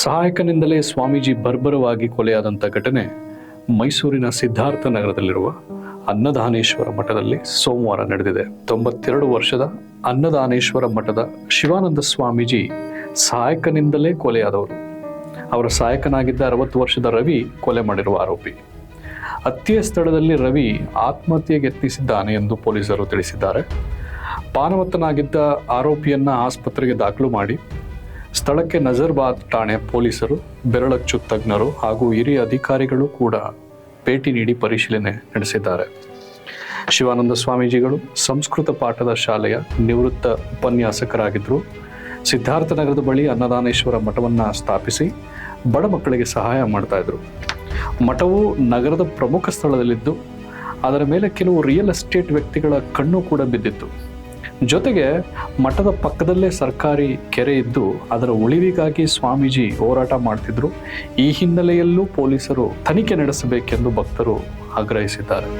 ಸಹಾಯಕನಿಂದಲೇ ಸ್ವಾಮೀಜಿ ಬರ್ಬರವಾಗಿ ಕೊಲೆಯಾದಂಥ ಘಟನೆ ಮೈಸೂರಿನ ಸಿದ್ಧಾರ್ಥ ನಗರದಲ್ಲಿರುವ ಅನ್ನದಾನೇಶ್ವರ ಮಠದಲ್ಲಿ ಸೋಮವಾರ ನಡೆದಿದೆ. ತೊಂಬತ್ತೆರಡು ವರ್ಷದ ಅನ್ನದಾನೇಶ್ವರ ಮಠದ ಶಿವಾನಂದ ಸ್ವಾಮೀಜಿ ಸಹಾಯಕನಿಂದಲೇ ಕೊಲೆಯಾದವರು. ಅವರ ಸಹಾಯಕನಾಗಿದ್ದ ಅರವತ್ತು ವರ್ಷದ ರವಿ ಕೊಲೆ ಮಾಡಿರುವ ಆರೋಪಿ. ಹತ್ಯೆಯ ಸ್ಥಳದಲ್ಲಿ ರವಿ ಆತ್ಮಹತ್ಯೆಗೆ ಯತ್ನಿಸಿದ್ದಾನೆ ಎಂದು ಪೊಲೀಸರು ತಿಳಿಸಿದ್ದಾರೆ. ಪಾನವತ್ತನಾಗಿದ್ದ ಆರೋಪಿಯನ್ನ ಆಸ್ಪತ್ರೆಗೆ ದಾಖಲು ಮಾಡಿ ಸ್ಥಳಕ್ಕೆ ನಜರ್ಬಾದ್ ಠಾಣೆ ಪೊಲೀಸರು, ಬೆರಳಚ್ಚು ತಜ್ಞರು ಹಾಗೂ ಹಿರಿಯ ಅಧಿಕಾರಿಗಳು ಕೂಡ ಭೇಟಿ ನೀಡಿ ಪರಿಶೀಲನೆ ನಡೆಸಿದ್ದಾರೆ. ಶಿವಾನಂದ ಸ್ವಾಮೀಜಿಗಳು ಸಂಸ್ಕೃತ ಪಾಠದ ಶಾಲೆಯ ನಿವೃತ್ತ ಉಪನ್ಯಾಸಕರಾಗಿದ್ದರು. ಸಿದ್ಧಾರ್ಥನಗರದ ಬಳಿ ಅನ್ನದಾನೇಶ್ವರ ಮಠವನ್ನು ಸ್ಥಾಪಿಸಿ ಬಡ ಮಕ್ಕಳಿಗೆ ಸಹಾಯ ಮಾಡ್ತಾ ಇದ್ರು. ಮಠವು ನಗರದ ಪ್ರಮುಖ ಸ್ಥಳದಲ್ಲಿದ್ದು, ಅದರ ಮೇಲೆ ಕೆಲವು ರಿಯಲ್ ಎಸ್ಟೇಟ್ ವ್ಯಕ್ತಿಗಳ ಕಣ್ಣು ಕೂಡ ಬಿದ್ದಿತ್ತು. ಜೊತೆಗೆ ಮಠದ ಪಕ್ಕದಲ್ಲೇ ಸರ್ಕಾರಿ ಕೆರೆ ಇದ್ದು ಅದರ ಉಳಿವಿಗಾಗಿ ಸ್ವಾಮೀಜಿ ಹೋರಾಟ ಮಾಡ್ತಿದ್ರು. ಈ ಹಿನ್ನೆಲೆಯಲ್ಲೂ ಪೊಲೀಸರು ತನಿಖೆ ನಡೆಸಬೇಕೆಂದು ಭಕ್ತರು ಆಗ್ರಹಿಸಿದ್ದಾರೆ.